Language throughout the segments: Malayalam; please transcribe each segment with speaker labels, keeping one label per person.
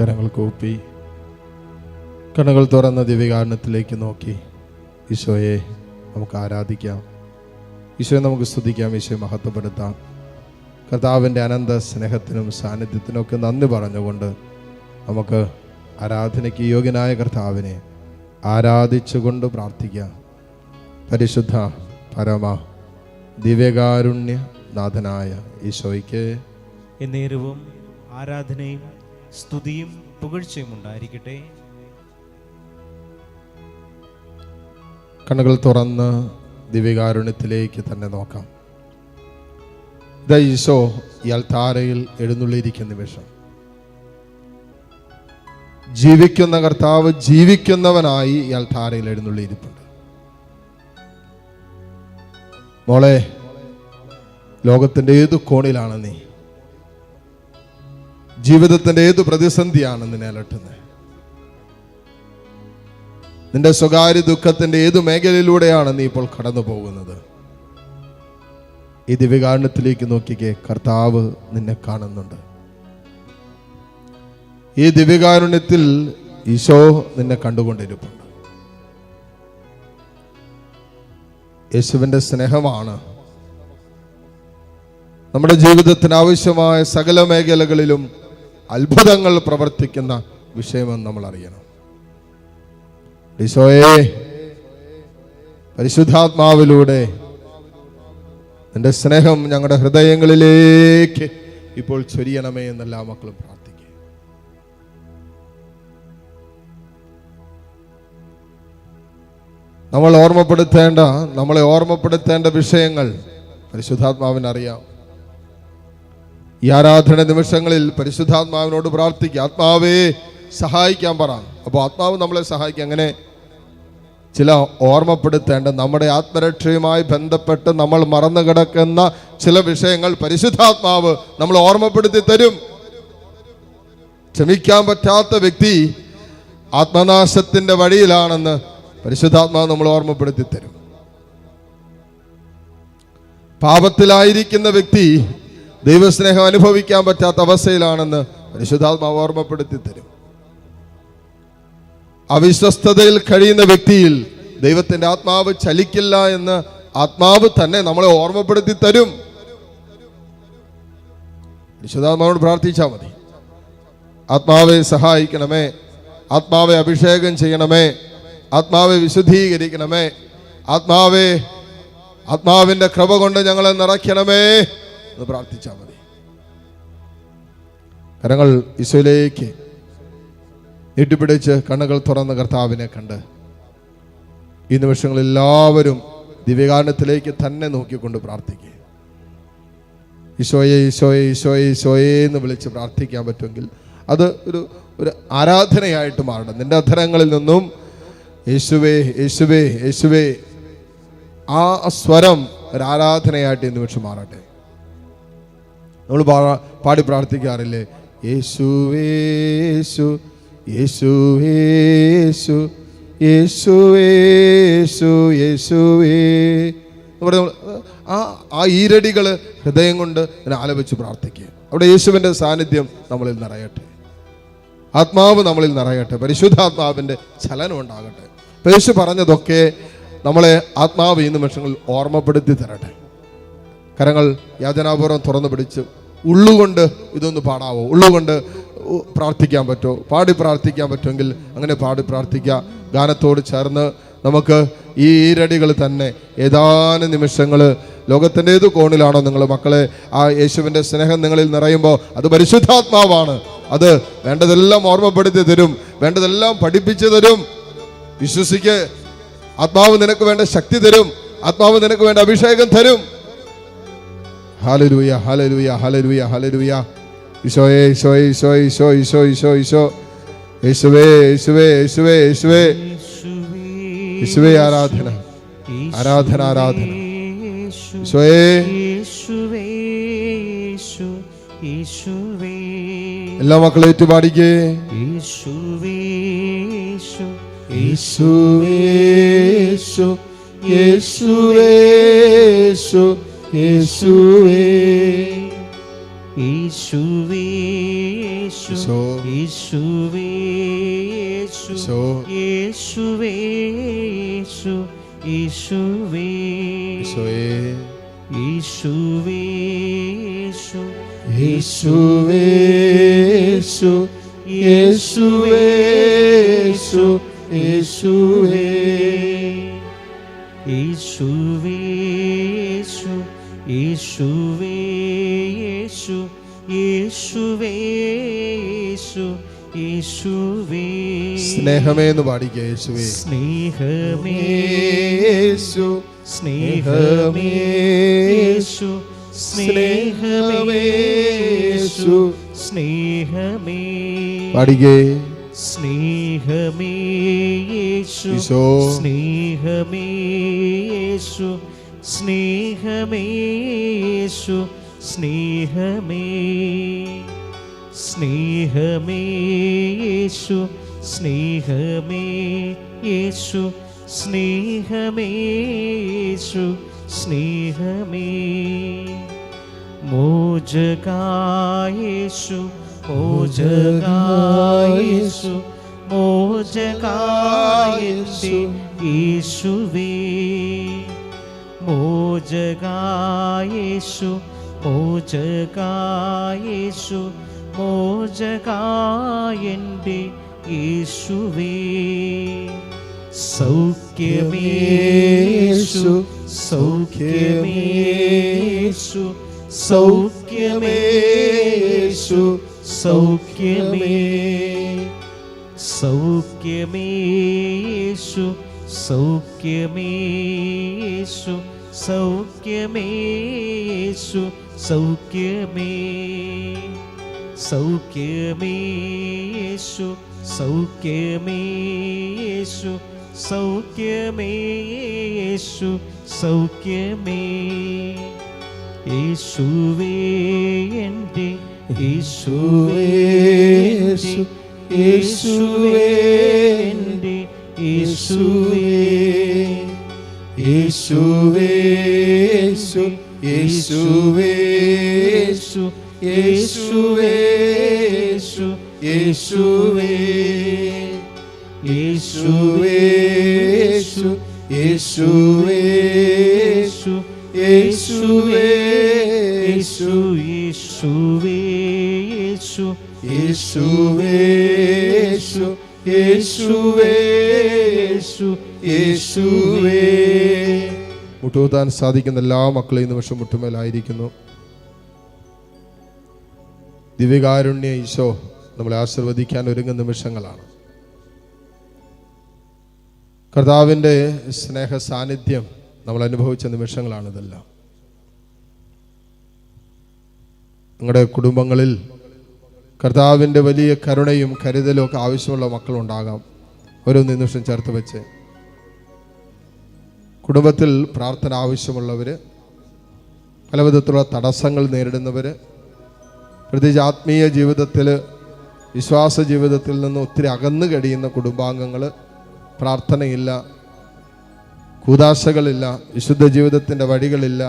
Speaker 1: കരങ്ങൾ കൂപ്പി കണ്ണുകൾ തുറന്ന ദിവ്യകാരണത്തിലേക്ക് നോക്കി. ഈശോയെ നമുക്ക് ആരാധിക്കാം. ഈശോയെ നമുക്ക് സ്തുതിക്കാം ഈശോയെ മഹത്വപ്പെടുത്താം. കർത്താവിന്റെ അനന്ത സ്നേഹത്തിനും സാന്നിധ്യത്തിനും ഒക്കെ നന്ദി പറഞ്ഞുകൊണ്ട് നമുക്ക് ആരാധനയ്ക്ക് യോഗ്യനായ കർത്താവിനെ ആരാധിച്ചുകൊണ്ട് പ്രാർത്ഥിക്കാം. പരിശുദ്ധ പരമ ദിവ്യകാരുണ്യ നാഥനായ ഈശോയ്ക്ക്
Speaker 2: എന്നേരവും ആരാധനയും സ്തുതിയും പുകഴ്ചയും ഉണ്ടായിരിക്കട്ടെ.
Speaker 1: കണ്ണുകൾ തുറന്ന് ദിവ്യകാരുണ്യത്തിലേക്ക് തന്നെ നോക്കാം. ഇതാ ഈശോ ഇയാൾ താരയിൽ എഴുന്നള്ളിയിരിക്കുന്ന നിമിഷം. ജീവിക്കുന്ന കർത്താവ് ജീവിക്കുന്നവനായി ഇയാൾ താരയിൽ എഴുന്നള്ളിയിരിപ്പുണ്ട്. മോളെ ലോകത്തിന്റെ ഏത് കോണിലാണ് നീ? ജീവിതത്തിന്റെ ഏത് പ്രതിസന്ധിയാണ് നിന്നെ അലട്ടുന്നത്? നിന്റെ സ്വകാര്യ ദുഃഖത്തിന്റെ ഏത് മേഖലയിലൂടെയാണ് നീ ഇപ്പോൾ കടന്നു പോകുന്നത്? ഈ ദിവ്യകാരണത്തിലേക്ക് നോക്കിക്കേ കർത്താവ് നിന്നെ കാണുന്നുണ്ട്. ഈ ദിവ്യകാരുണ്യത്തിൽ ഈശോ നിന്നെ കണ്ടുകൊണ്ടിരിപ്പുണ്ട്. യേശുവിന്റെ സ്നേഹമാണ് നമ്മുടെ ജീവിതത്തിന് ആവശ്യമായ സകല മേഖലകളിലും അത്ഭുതങ്ങൾ പ്രവർത്തിക്കുന്ന വിഷയമെന്ന് നമ്മൾ അറിയണം ഈശോയെ പരിശുദ്ധാത്മാവിലൂടെ എന്റെ സ്നേഹം ഞങ്ങളുടെ ഹൃദയങ്ങളിലേക്ക് ഇപ്പോൾ ചൊരിയണമേ എന്നെല്ലാ മക്കളും പ്രാർത്ഥിക്കുക. നമ്മൾ ഓർമ്മപ്പെടുത്തേണ്ട നമ്മളെ ഓർമ്മപ്പെടുത്തേണ്ട വിഷയങ്ങൾ പരിശുദ്ധാത്മാവിനറിയാം. ഈ ആരാധന നിമിഷങ്ങളിൽ പരിശുദ്ധാത്മാവിനോട് പ്രാർത്ഥിക്കുക. ആത്മാവേ സഹായിക്കാൻ പറ. അപ്പോൾ ആത്മാവ് നമ്മളെ സഹായിക്കുക അങ്ങനെ ചില ഓർമ്മപ്പെടുത്തേണ്ട നമ്മുടെ ആത്മരക്ഷയുമായി ബന്ധപ്പെട്ട് നമ്മൾ മറന്നു കിടക്കുന്ന ചില വിഷയങ്ങൾ പരിശുദ്ധാത്മാവ് നമ്മൾ ഓർമ്മപ്പെടുത്തി തരും. ക്ഷമിക്കാൻ പറ്റാത്ത വ്യക്തി ആത്മനാശത്തിന്റെ വഴിയിലാണെന്ന് പരിശുദ്ധാത്മാവ് നമ്മൾ ഓർമ്മപ്പെടുത്തി തരും. പാപത്തിലായിരിക്കുന്ന വ്യക്തി ദൈവസ്നേഹം അനുഭവിക്കാൻ പറ്റാത്ത അവസ്ഥയിലാണെന്ന് പരിശുദ്ധാത്മാവ് ഓർമ്മപ്പെടുത്തി തരും. അവിശ്വസ്തതയിൽ കഴിയുന്ന വ്യക്തിയിൽ ദൈവത്തിന്റെ ആത്മാവ് ചലിക്കില്ല എന്ന് ആത്മാവ് തന്നെ നമ്മളെ ഓർമ്മപ്പെടുത്തി തരും. വിശുദ്ധാത്മാവോട് പ്രാർത്ഥിച്ചാൽ മതി. ആത്മാവെ സഹായിക്കണമേ. ആത്മാവെ അഭിഷേകം ചെയ്യണമേ. ആത്മാവെ വിശുദ്ധീകരിക്കണമേ. ആത്മാവെ ആത്മാവിന്റെ കൃപ കൊണ്ട് ഞങ്ങളെ നിറയ്ക്കണമേ. എന്ന് പ്രാർത്ഥിച്ചാൽ മതി. കരങ്ങൾ ഈശോയിലേക്ക് നീട്ടിപ്പിടിച്ച് കണ്ണുകൾ തുറന്ന കർത്താവിനെ കണ്ട് ഈ നിമിഷങ്ങളിൽ എല്ലാവരും ദിവ്യകാരണത്തിലേക്ക് തന്നെ നോക്കിക്കൊണ്ട് പ്രാർത്ഥിക്കുക ഈശോയെ ഈശോയെ ഈശോയെ ഈശോയെ എന്ന് വിളിച്ച് പ്രാർത്ഥിക്കാൻ പറ്റുമെങ്കിൽ അത് ഒരു ഒരു ആരാധനയായിട്ട് മാറണം. നിന്റെ അധരങ്ങളിൽ നിന്നും യേശുവേ യേശുവേ യേശുവേ ആ സ്വരം ഒരു ആരാധനയായിട്ട് ഈ നിമിഷം മാറട്ടെ. നമ്മൾ പാടി പ്രാർത്ഥിക്കാറില്ലേ? യേശുവേശു യേശുവേശു യേശുവേശു യേശുവേ അവിടെ ആ ആ ഈരടികൾ ഹൃദയം കൊണ്ട് ഇങ്ങനെ ആലപിച്ച് പ്രാർത്ഥിക്കുക. അവിടെ യേശുവിന്റെ സാന്നിധ്യം നമ്മളിൽ നിറയട്ടെ. ആത്മാവ് നമ്മളിൽ നിറയട്ടെ. പരിശുദ്ധാത്മാവിന്റെ ചലനം ഉണ്ടാകട്ടെ. യേശു പറഞ്ഞതൊക്കെ നമ്മളെ ആത്മാവ് ഈ നിമിഷങ്ങളിൽ ഓർമ്മപ്പെടുത്തി തരട്ടെ. കരങ്ങൾ യാചനാപൂർവം തുറന്നു പിടിച്ച് ഉള്ളുകൊണ്ട് ഇതൊന്ന് പാടാവോ? ഉള്ളുകൊണ്ട് പ്രാർത്ഥിക്കാൻ പറ്റുമോ പാടി പ്രാർത്ഥിക്കാൻ പറ്റുമെങ്കിൽ അങ്ങനെ പാടി പ്രാർത്ഥിക്കുക. ഗാനത്തോട് ചേർന്ന് നമുക്ക് ഈ ഈരടികൾ തന്നെ ഏതാനും നിമിഷങ്ങൾ ലോകത്തിന്റെ ഏത് കോണിലാണോ നിങ്ങൾ മക്കളെ? ആ യേശുവിന്റെ സ്നേഹം നിങ്ങളിൽ നിറയുമ്പോൾ അത് പരിശുദ്ധാത്മാവാണ്. അത് വേണ്ടതെല്ലാം ഓർമ്മപ്പെടുത്തി തരും. വേണ്ടതെല്ലാം പഠിപ്പിച്ചു തരും. വിശ്വസിക്ക്. ആത്മാവ് നിനക്ക് വേണ്ട ശക്തി തരും. ആത്മാവ് നിനക്ക് വേണ്ട അഭിഷേകം തരും. ഹാലലൂയ ഹാലലൂയ ഹാലലൂയ ഹാലലൂയ ഈശോയെ ഈശോയെ ഈശോ ഈശോ ഈശോ ഈശോ ഈശോ യേശുവേ യേശുവേ യേശുവേ യേശുവേ യേശുവേ ആരാധന ആരാധന ആരാധന ഈശോയെ എല്ലാ മക്കളും ഏറ്റുപാടിക്കേ യേശുവേശു യേശുവേശു യേശുവേ
Speaker 2: യേശുവേ. യേശുവേ. യേശുവേ യേശു യേശുവേ
Speaker 1: ഈശുവേ
Speaker 2: യേശുവേ
Speaker 1: യേശുവേ യേശു യേശുവേ യേശു യേശുവേ
Speaker 2: യേശുവേ യേശു യേശുവേ യേശു യേശുവേ യേശു യേശുവേ.
Speaker 1: സ്നേഹമേ എന്ന് പാടിക്കുക യേശുവേ.
Speaker 2: സ്നേഹമേ.
Speaker 1: യേശു
Speaker 2: സ്നേഹമേ. യേശു സ്നേഹമേ യേശു. സ്നേഹമേ.
Speaker 1: പാടിക്കേ.
Speaker 2: സ്നേഹമേ യേശു. സ്നേഹമേ യേശു. സ്നേഹമേശു സ്നേഹമേ സ്നേഹമേശു സ്നേഹമേ യേശു സ്നേഹമേശു സ്നേഹമേ. മോജകായേശു മോജകായേശു മോജകായേശു യേശുവേ. മോജകായേശു മോജകായേശു മോജകായന്റെ യേശുവേ. സൗഖ്യമേശു സൗഖ്യമേശു സൗഖ്യമേശു സൗഖ്യമേ. സൗഖ്യമേശു സൗഖ്യമേശു സൗഖ്യമേശു സൗഖ്യമേ സൗഖ്യമേശു സൗഖ്യമേശു സൗഖ്യമേശു സൗഖ്യമേ. യേശുവേ എന്റെ യേശുവേ യേശുവേ എന്റെ യേശുവേ.
Speaker 1: യേശുവേ യേശു യേശുവേ യേശു യേശുവേ യേശു യേശുവേ യേശു
Speaker 2: യേശു യേശുവേ യേശു
Speaker 1: യേശുവേ യേശു യേശുവേ യേശു യേശുവേ. മുട്ടുകുത്താൻ സാധിക്കുന്ന എല്ലാ മക്കളും ഈ നിമിഷം മുട്ടുമേലായിരിക്കുന്നു. ദിവ്യകാരുണ്യ ഈശോ നമ്മളെ ആശീർവദിക്കാൻ ഒരുങ്ങുന്ന നിമിഷങ്ങളാണ്. കർത്താവിന്റെ സ്നേഹ സാന്നിധ്യം നമ്മൾ അനുഭവിച്ച നിമിഷങ്ങളാണ് ഇതെല്ലാം നിങ്ങളുടെ കുടുംബങ്ങളിൽ കർത്താവിന്റെ വലിയ കരുണയും കരുതലും ഒക്കെ ആവശ്യമുള്ള മക്കളുണ്ടാകാം. ഓരോ നിമിഷം ചേർത്ത് വെച്ച് കുടുംബത്തിൽ പ്രാർത്ഥന ആവശ്യമുള്ളവർ പല വിധത്തിലുള്ള തടസ്സങ്ങൾ നേരിടുന്നവർ പ്രത്യേകിച്ച് ആത്മീയ ജീവിതത്തിൽ വിശ്വാസ ജീവിതത്തിൽ നിന്ന് ഒത്തിരി അകന്നു കഴിയുന്ന കുടുംബാംഗങ്ങൾ പ്രാർത്ഥനയില്ല കൂതാശകളില്ല വിശുദ്ധ ജീവിതത്തിന്റെ വഴികളില്ല.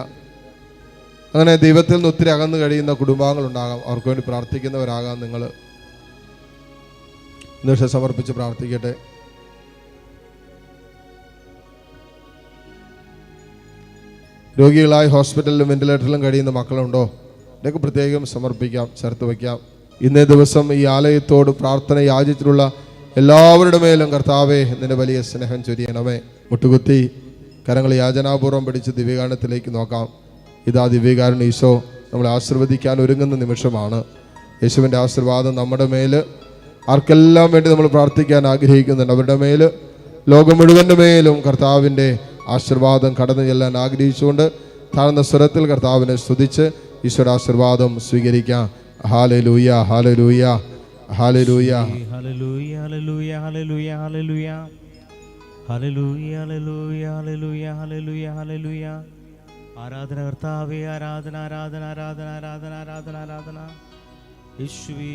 Speaker 1: അങ്ങനെ ദൈവത്തിൽ നിന്ന് ഒത്തിരി അകന്നു കഴിയുന്ന കുടുംബാംഗങ്ങളുണ്ടാകാം. അവർക്ക് വേണ്ടി പ്രാർത്ഥിക്കുന്നവരാകാം നിങ്ങൾ നിമിഷം സമർപ്പിച്ച് പ്രാർത്ഥിക്കട്ടെ. രോഗികളായി ഹോസ്പിറ്റലിലും വെന്റിലേറ്ററിലും കഴിയുന്ന മക്കളുണ്ടോ? ഇതൊക്കെ പ്രത്യേകം സമർപ്പിക്കാം ചേർത്ത് വയ്ക്കാം. ഇന്നേ ദിവസം ഈ ആലയത്തോട് പ്രാർത്ഥന യാചിച്ചിട്ടുള്ള എല്ലാവരുടെ മേലും കർത്താവേ നിന്റെ വലിയ സ്നേഹം ചൊരിയണമേ. മുട്ടുകുത്തി കരങ്ങൾ യാചനാപൂർവം പിടിച്ച് ദിവ്യകാരണത്തിലേക്ക് നോക്കാം. ഇതാ ദിവ്യകാരൻ ഈശോ നമ്മളെ ആശീർവദിക്കാൻ ഒരുങ്ങുന്ന നിമിഷമാണ്. യേശുവിന്റെ ആശീർവാദം നമ്മുടെ മേൽ ആർക്കെല്ലാം വേണ്ടി നമ്മൾ പ്രാർത്ഥിക്കാൻ ആഗ്രഹിക്കുന്നുണ്ട് അവരുടെ മേൽ ലോകം മുഴുവന്റെ മേലും കർത്താവിന്റെ ആശീർവാദം കടന്നു ചെല്ലാൻ ആഗ്രഹിച്ചുകൊണ്ട് താഴ്ന്ന സ്വരത്തിൽ കർത്താവിനെ സ്തുതിച്ച് ഈശ്വര ആശീർവാദം സ്വീകരിക്കാം.
Speaker 2: ഹാല ലൂയ ഹാല ലൂയ ഹാല ലൂയ ആരാധന കർത്താവേ ആരാധന ആരാധന ആരാധന ആരാധന ആരാധന ആരാധന. യേശുവേ.